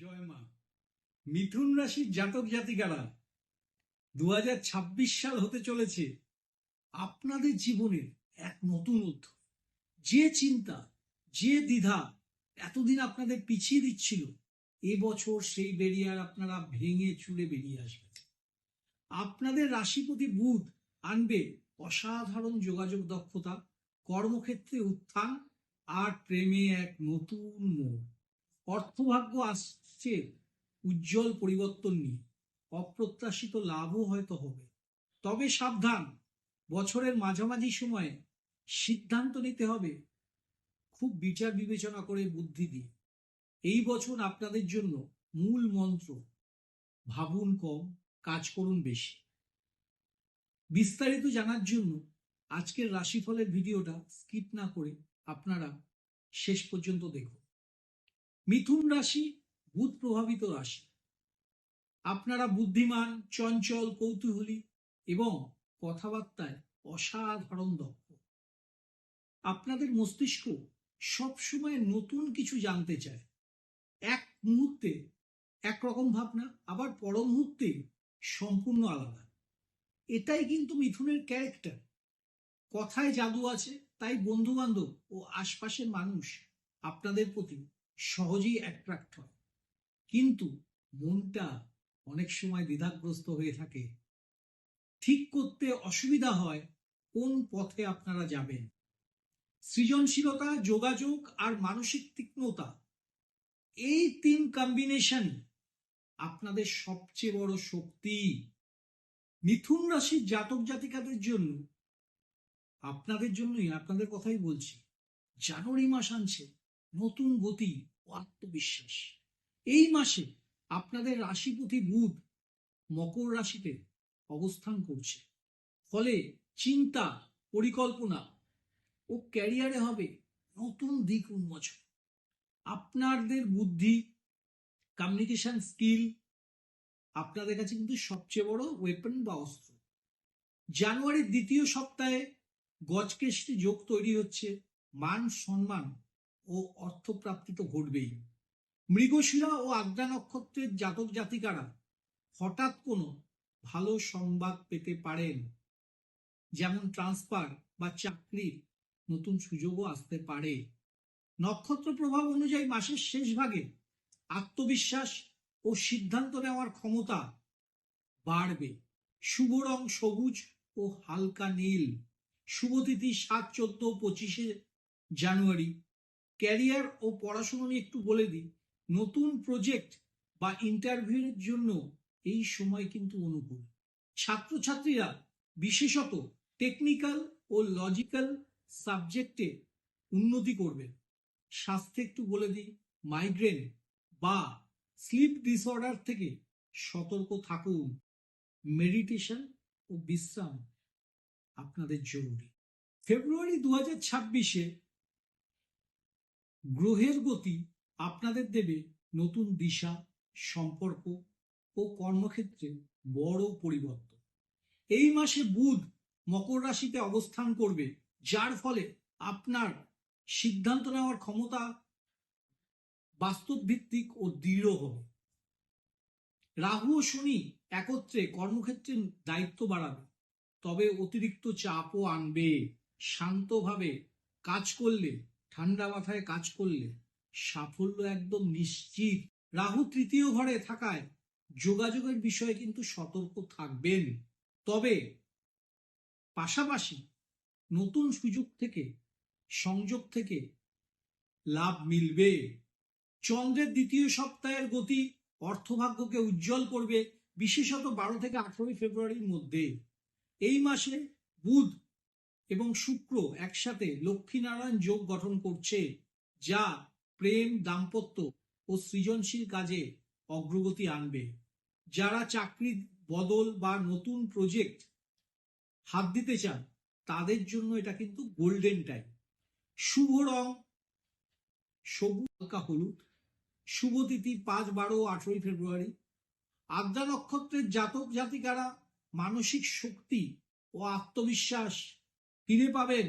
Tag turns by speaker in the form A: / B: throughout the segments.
A: জয় মা। মিথুন রাশির জাতক জাতিকারা দু সাল হতে চলেছে। আপনাদের জীবনের এক নতুন অধ্যায় যে চিন্তা, যে দ্বিধা এতদিন আপনাদের পিছিয়ে দিচ্ছিল এবছর সেই বেরিয়ার আপনারা ভেঙে চুলে বেরিয়ে আসবেন। আপনাদের রাশিপতি বুধ আনবে অসাধারণ যোগাযোগ দক্ষতা, কর্মক্ষেত্রে উত্থান আর প্রেমে এক নতুন মোড়। অর্থভাগ্য আসছে, উজ্জ্বল পরিবর্তন নিয়ে। অপ্রত্যাশিত লাভও হয়তো হবে। তবে সাবধান, বছরের মাঝামাঝি সময়ে সিদ্ধান্ত নিতে হবে খুব বিচার বিবেচনা করে বুদ্ধি দিয়ে। এই বছর আপনাদের জন্য মূল মন্ত্র, ভাবুন কম, কাজ করুন বেশি। বিস্তারিত জানার জন্য আজকের রাশিফলের ভিডিওটা স্কিপ না করে আপনারা শেষ পর্যন্ত দেখুন। মিথুন রাশি বুধ প্রভাবিত রাশি। আপনারা বুদ্ধিমান, চঞ্চল, কৌতূহলী এবং কথাবার্তায় অসাধারণ দক্ষ। আপনাদের মস্তিষ্ক সবসময় নতুন কিছু জানতে চায়। এক মুহূর্তে একরকম ভাবনা, আবার পর মুহূর্তে সম্পূর্ণ আলাদা। এটাই কিন্তু মিথুনের ক্যারেক্টার কথায় জাদু আছে, তাই বন্ধু বান্ধব ও আশপাশের মানুষ আপনাদের প্রতি সহজেই অ্যাট্রাক্ট হয়। কিন্তু মনটা অনেক সময় দ্বিধাগ্রস্ত হয়ে থাকে। ঠিক করতে অসুবিধা হয় কোন পথে আপনারা যাবেন। সৃজনশীলতা, যোগাযোগ আর মানসিক তীক্ষ্ণতা, এই তিন কম্বিনেশন আপনাদের সবচেয়ে বড় শক্তি। মিথুন রাশির জাতক জাতিকাদের জন্য, আপনাদের জন্যই আপনাদের কথাই বলছি, জানুয়ারি মাস আনছে, নতুন গতি ও আত্মবিশ্বাস। এই মাসে আপনাদের রাশিপতি বুধ মকর রাশিতে অবস্থান করছে। ফলে চিন্তা, পরিকল্পনা ও ক্যারিয়ারে হবে নতুন দিক উন্মোচন। আপনাদের বুদ্ধি কমিউনিকেশন স্কিল আপনাদের কাছে কিন্তু সবচেয়ে বড় ওয়েপন বা অস্ত্র। জানুয়ারির দ্বিতীয় সপ্তাহে গজকেষ্টি যোগ তৈরি হচ্ছে। মান সম্মান ও অর্থপ্রাপ্তি তো ঘটবেই। মৃগশিরা ও আগ্রা নক্ষত্রের জাতক জাতিকারা হঠাৎ কোনো ভালো সংবাদ পেতে পারেন। যেমন ট্রান্সফার বা চাকরির নতুন সুযোগও আসতে পারে। নক্ষত্র প্রভাব অনুযায়ী মাসের শেষ ভাগে আত্মবিশ্বাস ও সিদ্ধান্ত নেওয়ার ক্ষমতা বাড়বে। শুভ রং সবুজ ও হালকা নীল। শুভতিথি সাত, চোদ্দ পঁচিশে জানুয়ারি। ক্যারিয়ার ও পড়াশুনো নিয়ে একটু বলে দিই। নতুন প্রজেক্ট বা ইন্টারভিউয়ের জন্য এই সময় কিন্তু অনুকূল। ছাত্রছাত্রীরা, বিশেষত টেকনিক্যাল ও লজিক্যাল সাবজেক্টে উন্নতি করবে। স্বাস্থ্যে একটু বলে দিই মাইগ্রেন বা স্লিপ ডিসঅর্ডার থেকে সতর্ক থাকুন। মেডিটেশন ও বিশ্রাম আপনাদের জরুরি। ফেব্রুয়ারি দু হাজার ছাব্বিশে গ্রহের গতি আপনাদের দেবে নতুন দিশা, সম্পর্ক ও কর্মক্ষেত্রে বড় পরিবর্তন। এই মাসে বুধ মকর রাশিতে অবস্থান করবে, যার ফলে আপনার সিদ্ধান্ত নেওয়ার ক্ষমতা বাস্তব ভিত্তিক ও দৃঢ় হবে। রাহু ও শনি একত্রে কর্মক্ষেত্রে দায়িত্ব বাড়াবে, তবে অতিরিক্ত চাপও আনবে। শান্তভাবে কাজ করলে, ঠান্ডা মাথায় কাজ করলে সাফল্য একদম নিশ্চিত। রাহু তৃতীয় ঘরে থাকায় যোগাযোগের বিষয়ে কিন্তু সতর্ক থাকবেন। তবে পাশাপাশি নতুন সুযোগ থেকে, সংযোগ থেকে লাভ মিলবে। চন্দ্রের দ্বিতীয় সপ্তাহের গতি অর্থভাগ্যকে উজ্জ্বল করবে বিশেষত বারো থেকে আঠারোই ফেব্রুয়ারির মধ্যে। এই মাসে বুধ এবং শুক্র একসাথে লক্ষ্মীনারায়ণ যোগ গঠন করছে, যা প্রেম, দাম্পত্য ও সৃজনশীল কাজে অগ্রগতি আনবে। যারা চাকরি বদল বা নতুন প্রজেক্ট হাত দিতে চান, তাদের জন্য এটা কিন্তু গোল্ডেন টাইম শুভ রং, সবুজ, হালকা হলুদ। শুভ তিথি পাঁচ, বারো আঠেরোই ফেব্রুয়ারি। আদ্রা নক্ষত্রের জাতক জাতিকারা মানসিক শক্তি ও আত্মবিশ্বাস ফিরে পাবেন।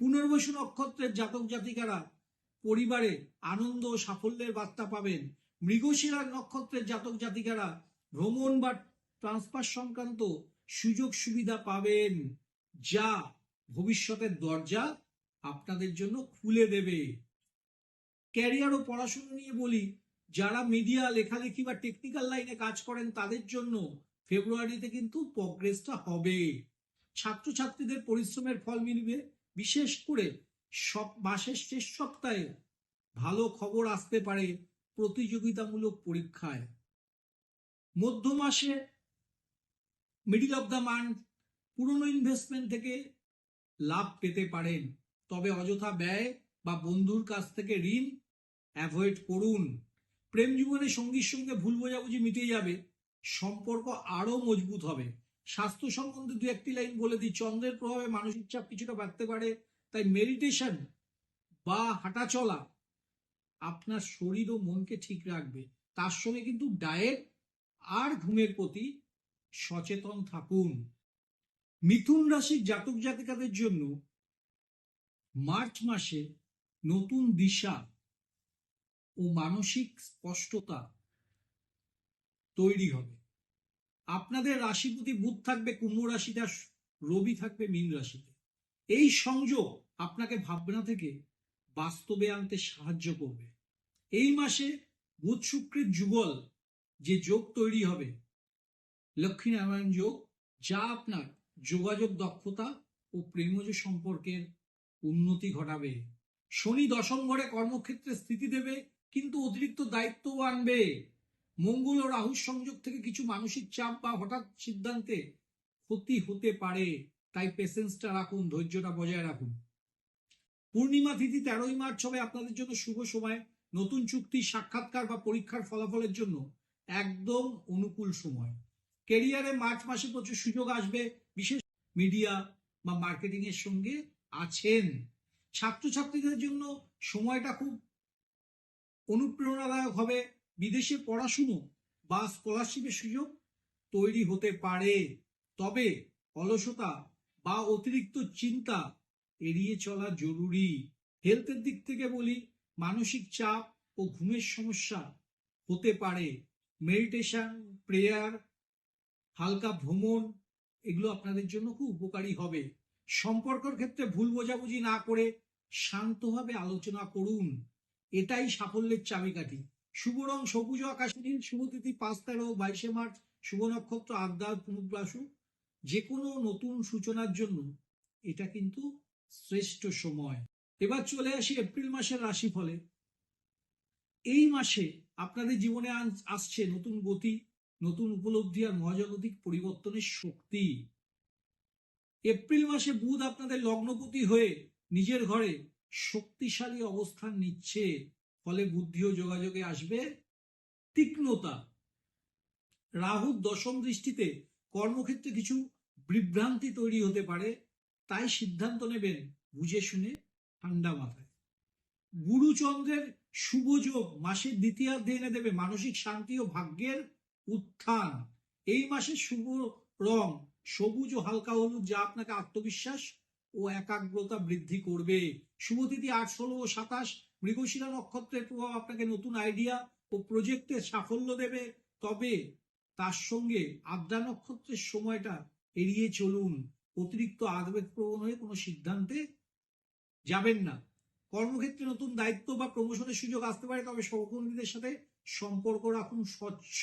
A: পুনর্বসু নক্ষত্রের জাতক জাতিকারা পরিবারে আনন্দ ও সাফল্যের বার্তা পাবেন মৃগশিরা নক্ষত্রের জাতক জাতিকারা। ভ্রমণ বা ট্রান্সফার সংক্রান্ত সুযোগ সুবিধা পাবেন। যা ভবিষ্যতের দরজা আপনাদের জন্য খুলে দেবে। ক্যারিয়ার ও পড়াশোনা নিয়ে বলি, যারা মিডিয়া, লেখালেখি বা টেকনিক্যাল লাইনে কাজ করেন, তাদের জন্য ফেব্রুয়ারিতে কিন্তু প্রগ্রেসটা হবে। ছাত্রছাত্রীদের পরিশ্রমের ফল মিলবে, বিশেষ করে সব মাসের শেষ সপ্তাহে ভালো খবর আসতে পারে প্রতিযোগিতামূলক পরীক্ষায়। মধ্য মাসে মিডিল অফ দ্য মান্থ পুরনো ইনভেস্টমেন্ট থেকে লাভ পেতে পারেন। তবে অযথা ব্যয় বা বন্ধুর কাছ থেকে ঋণ অ্যাভয়েড করুন। প্রেম জীবনে সঙ্গীর সঙ্গে ভুল বোঝাবুঝি মিটে যাবে। সম্পর্ক আরও মজবুত হবে। স্বাস্থ্য সম্বন্ধে দু একটি লাইন বলে দিই, চন্দ্রের প্রভাবে মানসিক চাপ কিছুটা বাড়তে পারে তাই মেডিটেশন বা হাঁটা চলা আপনার শরীর ও মনকে ঠিক রাখবে। তার সঙ্গে কিন্তু ডায়েট আর ঘুমের প্রতি সচেতন থাকুন। মিথুন রাশির জাতক জাতিকাদের জন্য মার্চ মাসে নতুন দিশা ও মানসিক স্পষ্টতা তৈরি হবে। আপনাদের রাশিপতি বুধ থাকবে, কুম্ভ রাশিতে রবি থাকবে, মীন রাশিতে। এই সংযোগ আপনাকে ভাবনা থেকে বাস্তবে আনতে সাহায্য করবে। এই মাসে বুধ শুক্রের যুগল যে যোগ তৈরি হবে, লক্ষ্মীনারায়ণ যোগ, যা আপনার যোগাযোগ দক্ষতা ও প্রেমজ সম্পর্কের উন্নতি ঘটাবে। শনি দশম ঘরে কর্মক্ষেত্রে স্থিতি দেবে, কিন্তু অতিরিক্ত দায়িত্বও আনবে। মঙ্গল ও রাহুর সংযোগ থেকে কিছু মানসিক চাপ বা হঠাৎ সিদ্ধান্তে ক্ষতি হতে পারে। তাই পেশেন্সটা রাখুন, ধৈর্যটা বজায় রাখুন। পূর্ণিমা তিথি তেরোই মার্চ হবে আপনাদের জন্য শুভ সময়। নতুন চুক্তি, সাক্ষাৎকার বা পরীক্ষার ফলাফলের জন্য একদম অনুকূল সময়। কেরিয়ারে মার্চ মাসে প্রচুর সুযোগ আসবে। বিশেষ মিডিয়া বা মার্কেটিং এর সঙ্গে আছেন। ছাত্রছাত্রীদের জন্য সময়টা খুব অনুপ্রেরণাদায়ক হবে। বিদেশে পড়াশুনো বা স্কলারশিপের সুযোগ তৈরি হতে পারে। তবে অলসতা বা অতিরিক্ত চিন্তা এড়িয়ে চলা জরুরি। হেলথের দিক থেকে বলি, মানসিক চাপ ও ঘুমের সমস্যা হতে পারে। মেডিটেশন প্রেয়ার হালকা ভ্রমণ, এগুলো আপনাদের জন্য খুব উপকারী হবে। সম্পর্কর ক্ষেত্রে ভুল বোঝাবুঝি না করে শান্তভাবে আলোচনা করুন। এটাই সাফল্যের চাবিকাঠি। শুভ রং, সবুজ আকাশী, নীল, শুভ তিথি, পাঁচ তেরো, বাইশে মার্চ, শুভ নক্ষত্র আদ্যার পুনর্বাসু। যে কোনো নতুন সূচনার জন্য এটা কিন্তু শ্রেষ্ঠ সময়। এবার চলে আসি এপ্রিল মাসের রাশিফলে। এই মাসে আপনাদের জীবনে আসছে নতুন গতি, নতুন উপলব্ধি আর মহাজাগতিক পরিবর্তনের শক্তি। এপ্রিল মাসে বুধ আপনাদের লগ্নপতি হয়ে নিজের ঘরে শক্তিশালী অবস্থান নিচ্ছে। ফলে বুদ্ধি ও যোগাযোগে আসবে তীক্ষ্ণতা। রাহুর দশম দৃষ্টিতে কর্মক্ষেত্রে কিছু বিভ্রান্তি তৈরি হতে পারে, তাই সিদ্ধান্ত নেবেন বুঝে শুনে ঠান্ডা মাথায়। গুরুচন্দ্রের শুভ যোগ মাসের দ্বিতীয়ার্ধে এনে দেবে মানসিক শান্তি ও ভাগ্যের উত্থান। এই মাসের শুভ রং সবুজ ও হালকা হলুদ, যা আপনাকে আত্মবিশ্বাস ও একাগ্রতা বৃদ্ধি করবে। শুভতিথি আট, ষোলো ও সাতাশ, মৃগশিরা নক্ষত্রের প্রভাব আপনাকে নতুন আইডিয়া ও প্রজেক্টের সাফল্য দেবে। তবে তার সঙ্গে আদ্রা নক্ষত্রের সময়টা এড়িয়ে চলুন। অতিরিক্ত আবেগপ্রবণ হয়ে কোনো সিদ্ধান্তে যাবেন না। কর্মক্ষেত্রে নতুন দায়িত্ব বা প্রমোশনের সুযোগ আসতে পারে, তবে সহকর্মীদের সাথে সম্পর্ক রাখুন স্বচ্ছ।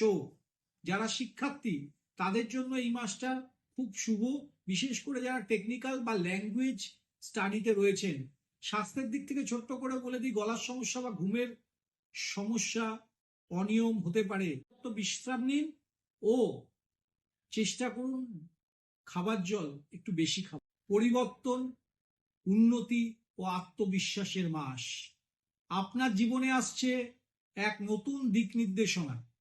A: যারা শিক্ষার্থী, তাদের জন্য এই মাসটা খুব শুভ। বিশেষ করে যারা টেকনিক্যাল বা ল্যাঙ্গুয়েজ স্টাডিতে রয়েছেন, স্বাস্থ্যের দিক থেকে ছোট্ট করে বলে দিই, গলার সমস্যা বা ঘুমের সমস্যা অনিয়ম হতে পারে। তো বিশ্রাম নিন ও, চেষ্টা করুন খাবার জল, একটু বেশি খাবার। পরিবর্তন, উন্নতি ও আত্মবিশ্বাসের মাস। আপনার জীবনে আসছে এক নতুন দিক নির্দেশনা।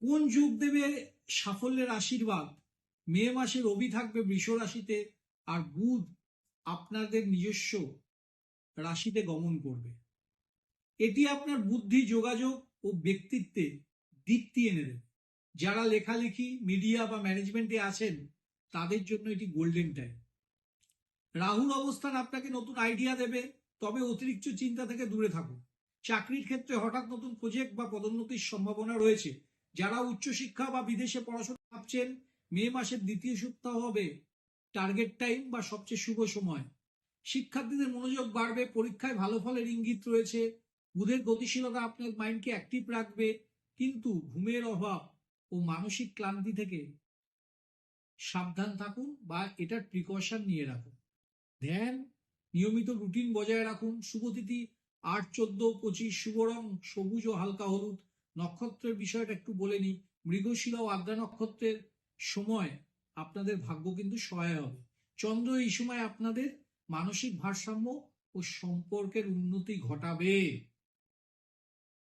A: কোন যুগ দেবে সাফল্যের আশীর্বাদ? মে মাসে রবি থাকবে বৃষ রাশিতে আর বুধ আপনাদের নিজস্ব রাশিতে গমন করবে। এটি আপনার বুদ্ধি, যোগাযোগ ও ব্যক্তিত্বে দীপ্তি এনে দেবে। যারা লেখালেখি মিডিয়া বা ম্যানেজমেন্টে আছেন, তাদের জন্য এটি গোল্ডেন টাইম রাহুর অবস্থান আপনাকে নতুন আইডিয়া দেবে, তবে অতিরিক্ত চিন্তা থেকে দূরে থাকুন। চাকরির ক্ষেত্রে হঠাৎ নতুন প্রজেক্ট বা পদোন্নতির সম্ভাবনা রয়েছে। যারা উচ্চশিক্ষা বা বিদেশে পড়াশোনা ভাবছেন, মে মাসের দ্বিতীয় সপ্তাহ হবে টার্গেট টাইম বা সবচেয়ে শুভ সময়। শিক্ষার্থীদের মনোযোগ বাড়বে, পরীক্ষায় ভালো ফলের ইঙ্গিত রয়েছে। বুধের গতিশীলতা আপনার মাইন্ডকে অ্যাক্টিভ রাখবে। কিন্তু ঘুমের অভাব ও মানসিক ক্লান্তি থেকে সাবধান থাকুন বা এটার প্রিকশন নিয়ে রাখুন। ধ্যান নিয়মিত রুটিন বজায় রাখুন। শুভতিথি আট, চোদ্দ, পঁচিশ, শুভ রং, সবুজ ও হালকা হলুদ। নক্ষত্রের বিষয়টা একটু বলে নিই। মৃগশিরা ও আদ্রা নক্ষত্রের সময় আপনাদের ভাগ্য কিন্তু সহায় হবে। চন্দ্র এই সময় আপনাদের মানসিক ভারসাম্য ও সম্পর্কের উন্নতি ঘটাবে।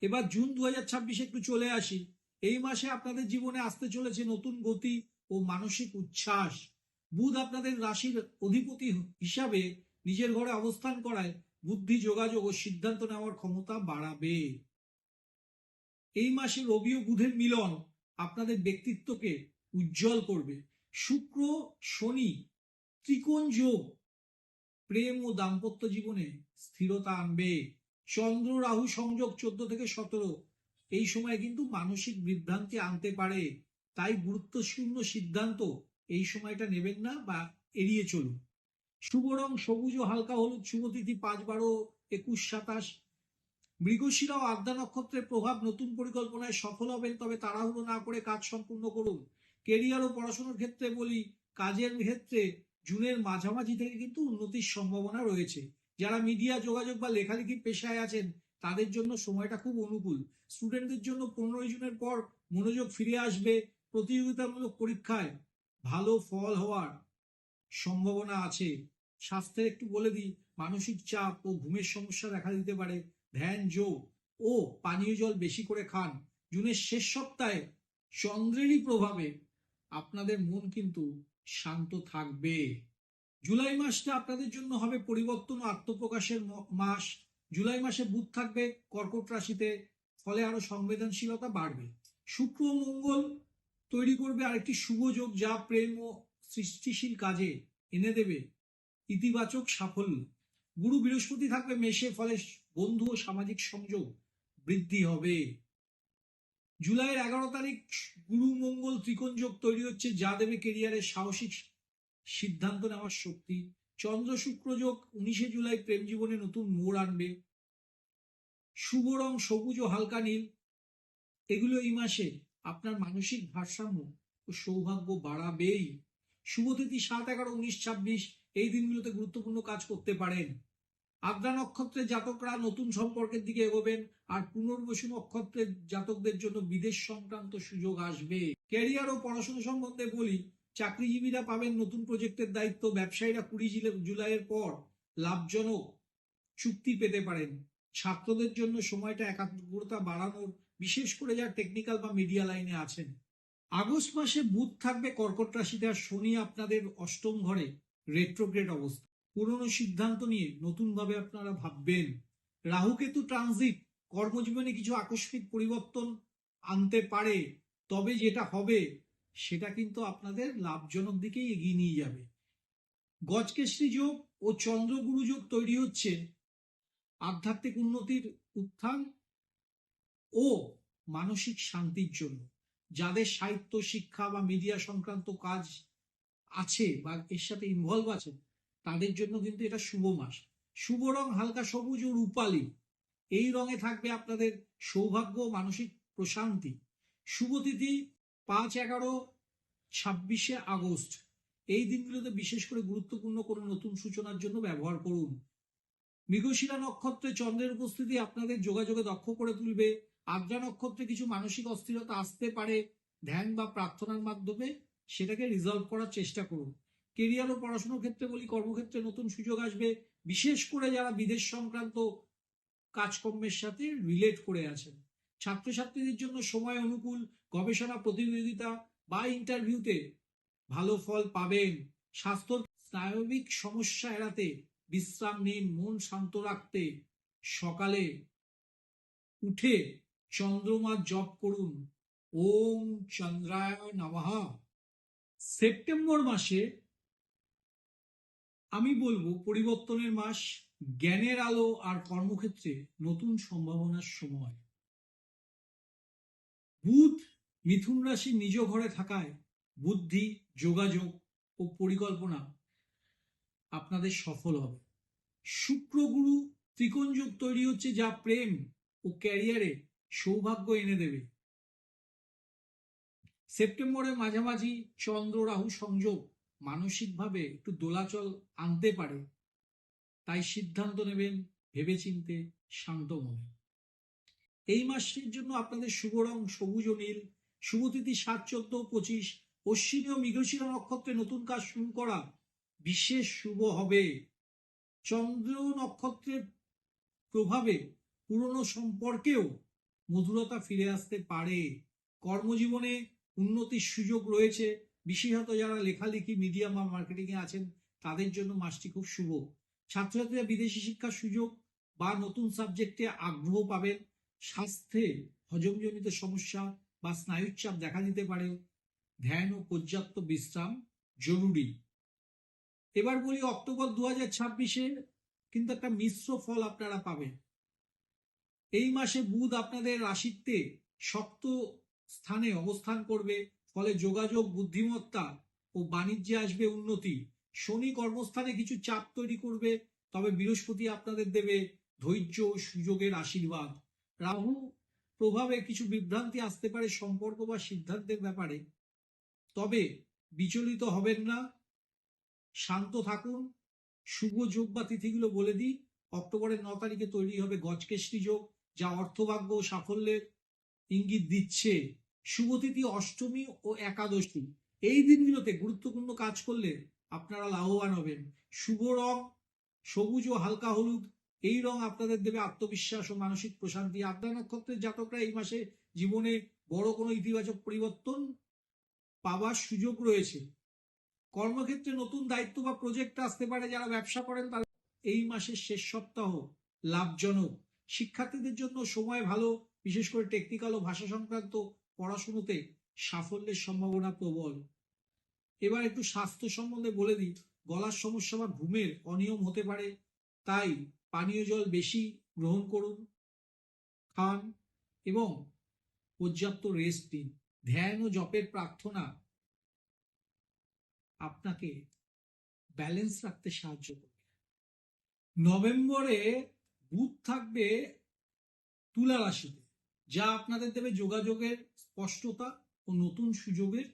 A: এবার জুন দু হাজার ছাব্বিশে একটু চলে আসি। এই মাসে আপনাদের জীবনে আসতে চলেছে নতুন গতি ও মানসিক উচ্ছ্বাস। বুধ আপনাদের রাশির অধিপতি হিসাবে নিজের ঘরে অবস্থান করায় বুদ্ধি, যোগাযোগ ও সিদ্ধান্ত নেওয়ার ক্ষমতা বাড়াবে। এই মাসে রবি ও বুধের মিলন আপনাদের ব্যক্তিত্বকে উজ্জ্বল করবে। শুক্র, শনি ত্রিকোণ যোগ প্রেম ও দাম্পত্য জীবনে স্থিরতা আনবে। চন্দ্র রাহু সংযোগ চোদ্দ থেকে সতেরো। এই সময় কিন্তু মানসিক বিভ্রান্তি আনতে পারে। তাই গুরুত্বপূর্ণ সিদ্ধান্ত এই সময়টা নেবেন না বা এড়িয়ে চলুন। শুভ রং সবুজ ও হালকা হলুদ শুভ তিথি পাঁচ বারো একুশ সাতাশ। মৃগশিরা ও আদ্যা নক্ষত্রের প্রভাব নতুন পরিকল্পনায় সফল হবেন, তবে তাড়াহুড়ো না করে কাজ সম্পূর্ণ করুন। কেরিয়ার ও পড়াশোনার ক্ষেত্রে বলি, কাজের ক্ষেত্রে জুনের মাঝামাঝি থেকে কিন্তু উন্নতির সম্ভাবনা রয়েছে। যারা মিডিয়া যোগাযোগ বা লেখালেখির পেশায় আছেন, তাদের জন্য সময়টা খুব অনুকূল। স্টুডেন্টদের জন্য পনেরোই জুনের পর মনোযোগ ফিরে আসবে প্রতিযোগিতামূলক পরীক্ষায়। ভালো ফল হওয়ার সম্ভাবনা আছে। স্বাস্থ্যের একটু বলে দিই, মানসিক চাপ ও ঘুমের সমস্যা দেখা দিতে পারে। ধ্যান, যোগ ও পানীয় জল বেশি করে খান। জুনের শেষ সপ্তাহে চন্দ্রেরই প্রভাবে আপনাদের মন কিন্তু শান্ত থাকবে। জুলাই মাসটা আপনাদের জন্য হবে পরিবর্তন ও আত্মপ্রকাশের মাস। জুলাই মাসে বুধ থাকবে, কর্কট রাশিতে ফলে আরও সংবেদনশীলতা বাড়বে। শুক্র মঙ্গল তৈরি করবে আরেকটি শুভ যোগ যা প্রেম ও সৃষ্টিশীল কাজে এনে দেবে ইতিবাচক সাফল্য। গুরু বৃহস্পতি থাকবে মেষে, ফলে বন্ধু ও সামাজিক সংযোগ বৃদ্ধি হবে। জুলাইয়ের এগারো তারিখ গুরু মঙ্গল ত্রিকোণ যোগ তৈরি হচ্ছে, যা দেবে কেরিয়ারের সাহসিক সিদ্ধান্ত নেওয়ার শক্তি। চন্দ্র শুক্র যোগ উনিশে জুলাই প্রেম জীবনে নতুন মোড় আনবে। শুভ রং সবুজ ও হালকা নীল। এগুলো এই মাসে আপনার মানসিক ভারসাম্য ও সৌভাগ্য বাড়াবেই। শুভতিথি সাত, এগারো, উনিশ, ছাব্বিশ, এই দিনগুলোতে গুরুত্বপূর্ণ কাজ করতে পারেন। আদ্রা নক্ষত্রের জাতকরা নতুন সম্পর্কের দিকে এগোবেন আর পুনর্বসু নক্ষত্রের জাতকদের জন্য বিদেশ সংক্রান্ত সুযোগ আসবে। ক্যারিয়ার ও পড়াশোনা সম্বন্ধে বলি চাকরিজীবীরা পাবেন নতুন প্রজেক্টের দায়িত্ব, ব্যবসায়ীরা কুড়ি জুলাইয়ের পর লাভজনক চুক্তি পেতে পারেন। ছাত্রদের জন্য সময়টা একাগ্রতা বাড়ানোর, বিশেষ করে যারা টেকনিক্যাল বা মিডিয়া লাইনে আছেন। আগস্ট মাসে বুধ থাকবে কর্কট রাশিতে আর শনি আপনাদের অষ্টম ঘরে। রেট্রোগ্রেড অবস্থা। পুরনো সিদ্ধান্ত নিয়ে নতুনভাবে আপনারা ভাববেন। রাহুকেতু ট্রানজিট কর্মজীবনে কিছু আকস্মিক পরিবর্তন আনতে পারে, তবে যেটা হবে সেটা কিন্তু আপনাদের লাভজনক দিকেই এগিয়ে নিয়ে যাবে। গজকেশরী যোগ ও চন্দ্রগুরু যোগ তৈরি হচ্ছে। আধ্যাত্মিক উন্নতির উত্থান ও মানসিক শান্তির জন্য। যাদের সাহিত্য, শিক্ষা বা মিডিয়া সংক্রান্ত কাজ আছে বা এর সাথে ইনভলভ আছে, তাদের জন্য কিন্তু এটা শুভ মাস। শুভ রং হালকা সবুজ ও রূপালী। এই রঙে থাকবে আপনাদের সৌভাগ্য মানসিক প্রশান্তি। শুভ তিথি পাঁচ এগারো ছাব্বিশে আগস্ট। এই দিনগুলোতে বিশেষ করে গুরুত্বপূর্ণ কোনো নতুন সূচনার জন্য ব্যবহার করুন। মৃগশিরা নক্ষত্রে চন্দ্রের উপস্থিতি আপনাদের যোগাযোগে দক্ষ করে তুলবে। আদ্রা নক্ষত্রে কিছু মানসিক অস্থিরতা আসতে পারে। ধ্যান বা প্রার্থনার মাধ্যমে সেটাকে রিজলভ করার চেষ্টা করুন। কেরিয়ার ও পড়াশোনার ক্ষেত্রে বলি, কর্মক্ষেত্রে নতুন সুযোগ আসবে। বিশেষ করে যারা বিদেশ সংক্রান্ত কাজকর্মের সাথে রিলেট করে আছেন। ছাত্রছাত্রীদের জন্য সময় অনুকূল গবেষণা প্রতিযোগিতা বা ইন্টারভিউতে ভালো ফল পাবেন। স্বাস্থ্য স্নায়বিক সমস্যা এড়াতে বিশ্রাম নিন, মন শান্ত রাখতে। সকালে উঠে চন্দ্রমা জপ করুন। ওম চন্দ্রায় নমঃ। সেপ্টেম্বর মাসে আমি বলব পরিবর্তনের মাস, জ্ঞানের আলো আর কর্মক্ষেত্রে নতুন সম্ভাবনার সময়। বুধ মিথুন রাশি নিজ ঘরে থাকায় বুদ্ধি, যোগাযোগ ও পরিকল্পনা আপনাদের সফল হবে। শুক্র গুরু ত্রিকোণ যোগ তৈরি হচ্ছে যা প্রেম ও ক্যারিয়ারে সৌভাগ্য এনে দেবে। সেপ্টেম্বরের মাঝামাঝি চন্দ্র রাহু সংযোগ মানসিকভাবে একটু দোলাচল আনতে পারে, তাই সিদ্ধান্ত নেবেন ভেবেচিন্তে শান্ত মনে। এই মাসটির জন্য আপনাদের শুভ রং সবুজ ও নীল শুভতিথি সাত, চোদ্দ, পঁচিশ, অশ্বিনী ও মৃগশিরা নক্ষত্রে নতুন কাজ শুরু করা বিশেষ শুভ হবে। চন্দ্র নক্ষত্রের প্রভাবে পুরনো সম্পর্কেও মধুরতা ফিরে আসতে পারে। কর্মজীবনে উন্নতির সুযোগ রয়েছে। বিশেষত যারা লেখালেখি মিডিয়া বা মার্কেটিং এ আছেন, তাদের জন্য মাসটি খুব শুভ। ছাত্রছাত্রীরা বিদেশি শিক্ষার সুযোগ বা নতুন সাবজেক্টে আগ্রহ পাবেন। স্বাস্থ্যে হজমজনিত সমস্যা বা স্নায়ুর চাপ দেখা দিতে পারে। ধ্যান ও পর্যাপ্ত বিশ্রাম জরুরি। এবার বলি অক্টোবর দু হাজার ছাব্বিশে কিন্তু একটা মিশ্র ফল আপনারা পাবেন। এই মাসে বুধ আপনাদের রাশিতে শক্ত স্থানে অবস্থান করবে। ফলে যোগাযোগ, বুদ্ধিমত্তা ও বাণিজ্যে আসবে উন্নতি। শনি কর্মস্থানে কিছু চাপ তৈরি করবে। তবে বৃহস্পতি আপনাদের দেবে ধৈর্য ও সুযোগের আশীর্বাদ। রাহু প্রভাবে কিছু বিভ্রান্তি আসতে পারে সম্পর্ক বা সিদ্ধান্তের ব্যাপারে। তবে বিচলিত হবেন না, শান্ত থাকুন, শুভ যোগ বা তিথিগুলো বলে দিই। অক্টোবরের ন তারিখে তৈরি হবে গজকেশরী যোগ, যা অর্থভাগ্য ও সাফল্যের ইঙ্গিত দিচ্ছে। শুভতিথি অষ্টমী ও একাদশী, এই দিনগুলোতে গুরুত্বপূর্ণ কাজ করলে আপনারা লাভবান হবেন। শুভ রং, সবুজ ও হালকা হলুদ এই রং আপনাদের দেবে আত্মবিশ্বাস ও মানসিক প্রশান্তি। আদ্রা নক্ষত্রের জাতকরা এই মাসে জীবনে বড় কোনো ইতিবাচক পরিবর্তন পাওয়ার সুযোগ রয়েছে। কর্মক্ষেত্রে নতুন দায়িত্ব বা প্রজেক্ট আসতে পারে, যারা ব্যবসা করেন তারা এই মাসের শেষ সপ্তাহ লাভজনক। শিক্ষার্থীদের জন্য সময় ভালো, বিশেষ করে টেকনিক্যাল ও ভাষা সংক্রান্ত পড়াশুনোতে সাফল্যের সম্ভাবনা প্রবল। এবার একটু স্বাস্থ্য সম্বন্ধে বলে দিই। গলার সমস্যা বা ঘুমের অনিয়ম হতে পারে, তাই পানীয় জল বেশি গ্রহণ করুন, খান এবং পর্যাপ্ত রেস্ট দিন। ধ্যান ও জপের প্রার্থনা আপনাকে ব্যালেন্স রাখতে সাহায্য করবে। নভেম্বরে বুধ থাকবে তুলা রাশিতে, যা আপনাদের দেবে যোগাযোগের স্পষ্টতা ও নতুন সুযোগের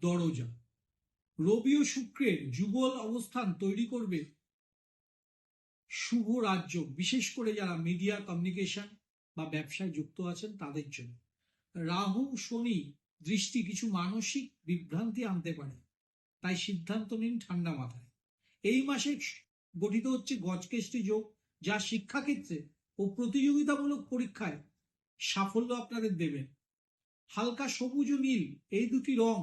A: দরজা। রবি ও শুক্রের যুগল অবস্থান তৈরি করবে শুভ রাজ্য, বিশেষ করে যারা মিডিয়া কমিউনিকেশন বা ব্যবসায় যুক্ত আছেন তাদের জন্য। রাহু, শনি দৃষ্টি কিছু মানসিক বিভ্রান্তি আনতে পারে, তাই সিদ্ধান্ত নিন ঠান্ডা মাথায়। এই মাসে গঠিত হচ্ছে গজকেষ্টি যোগ, যা শিক্ষাক্ষেত্রে ও প্রতিযোগিতামূলক পরীক্ষায় সাফল্য আপনাদের দেবেন হালকা সবুজ ও নীল, এই দুটি রং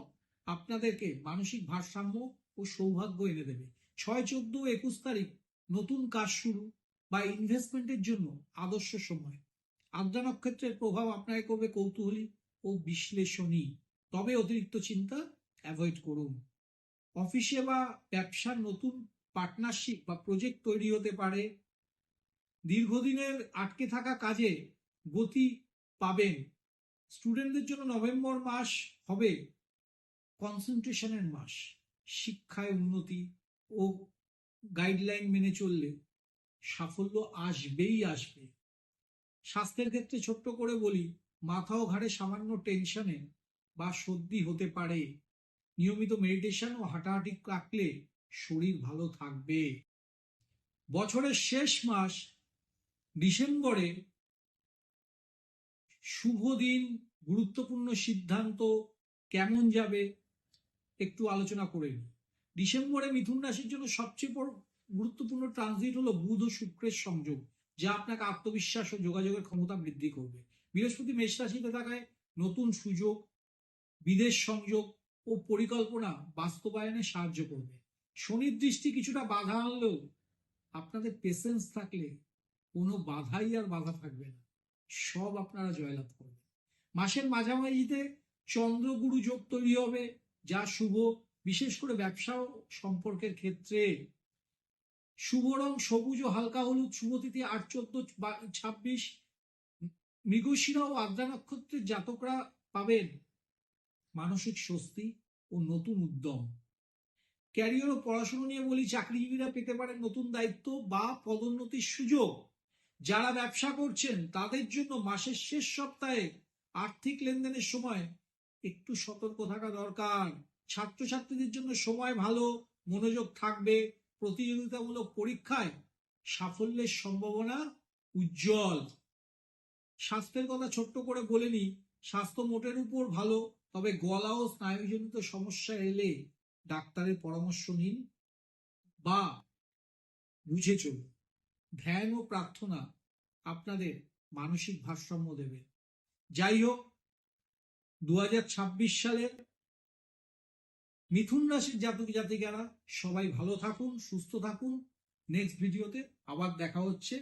A: আপনাদেরকে মানসিক ভারসাম্য ও সৌভাগ্য এনে দেবে। ছয়, চোদ্দ একুশ তারিখ নতুন কাজ শুরু বা ইনভেস্টমেন্টের জন্য আদর্শ সময়। আদ্রা নক্ষত্রের প্রভাব আপনাকে করবে কৌতূহলী ও বিশ্লেষণী। তবে অতিরিক্ত চিন্তা অ্যাভয়েড করুন। অফিসে বা ব্যবসার নতুন পার্টনারশিপ বা প্রজেক্ট তৈরি হতে পারে। দীর্ঘদিনের আটকে থাকা কাজে গতি পাবেন। স্টুডেন্টদের জন্য নভেম্বর মাস হবে কনসেন্ট্রেশনের মাস। শিক্ষায় উন্নতি ও গাইডলাইন মেনে চললে সাফল্য আসবেই আসবে। স্বাস্থ্যের ক্ষেত্রে ছোট্ট করে বলি, মাথা ও ঘাড়ে সামান্য টেনশনে বা সর্দি হতে পারে। নিয়মিত মেডিটেশন ও হাঁটাহাঁটি রাখলে শরীর ভালো থাকবে। বছরের শেষ মাস, ডিসেম্বরে শুভ দিন, গুরুত্বপূর্ণ সিদ্ধান্ত, কেমন যাবে, একটু আলোচনা করে নিই। ডিসেম্বরে মিথুন রাশির জন্য সবচেয়ে বড় গুরুত্বপূর্ণ ট্রানজিট হলো বুধ ও শুক্রের সংযোগ, যা আপনাকে আত্মবিশ্বাস ও যোগাযোগের ক্ষমতা বৃদ্ধি করবে। বৃহস্পতি মেষ রাশিতে থাকায় নতুন সুযোগ, বিদেশ সংযোগ ও পরিকল্পনা বাস্তবায়নে সাহায্য করবে। শনির দৃষ্টি কিছুটা বাধা আনলেও আপনাদের পেশেন্স থাকলে কোনো বাধাই আর বাধা থাকবে না। সব আপনারা জয়লাভ করবেন। মাসের মাঝামাঝিতে চন্দ্রগুরু যোগ তৈরি হবে, যা শুভ বিশেষ করে ব্যবসা সম্পর্কের ক্ষেত্রে শুভ রং সবুজ ও হালকা হলুদ, শুভ তিথি আট, চোদ্দ ছাব্বিশ, মৃগশিরা ও আদ্রা নক্ষত্রের জাতকরা পাবেন মানসিক স্বস্তি ও নতুন উদ্যম। ক্যারিয়ার ও পড়াশোনা নিয়ে বলি, চাকরিজীবীরা পেতে পারেন নতুন দায়িত্ব বা পদোন্নতির সুযোগ। যারা ব্যবসা করছেন, তাদের জন্য মাসের শেষ সপ্তাহে আর্থিক লেনদেনের সময় একটু সতর্ক থাকা দরকার। ছাত্রছাত্রীদের জন্য সময় ভালো, মনোযোগ থাকবে, প্রতিযোগিতামূলক পরীক্ষায় সাফল্যের সম্ভাবনা উজ্জ্বল। স্বাস্থ্যের কথা ছোট্ট করে বলেনি স্বাস্থ্য মোটের উপর ভালো, তবে গলা ও স্নায়ুজনিত সমস্যা এলে ডাক্তারের পরামর্শ নিন বা বুঝে চলুন। ধ্যান ও প্রার্থনা আপনাদের মানসিক ভারসাম্য দেবে। যাই হোক দু হাজার ছাব্বিশ সালের মিথুন রাশির জাতক জাতিকারা সবাই ভালো থাকুন সুস্থ থাকুন। নেক্সট ভিডিওতে আবার দেখা হচ্ছে।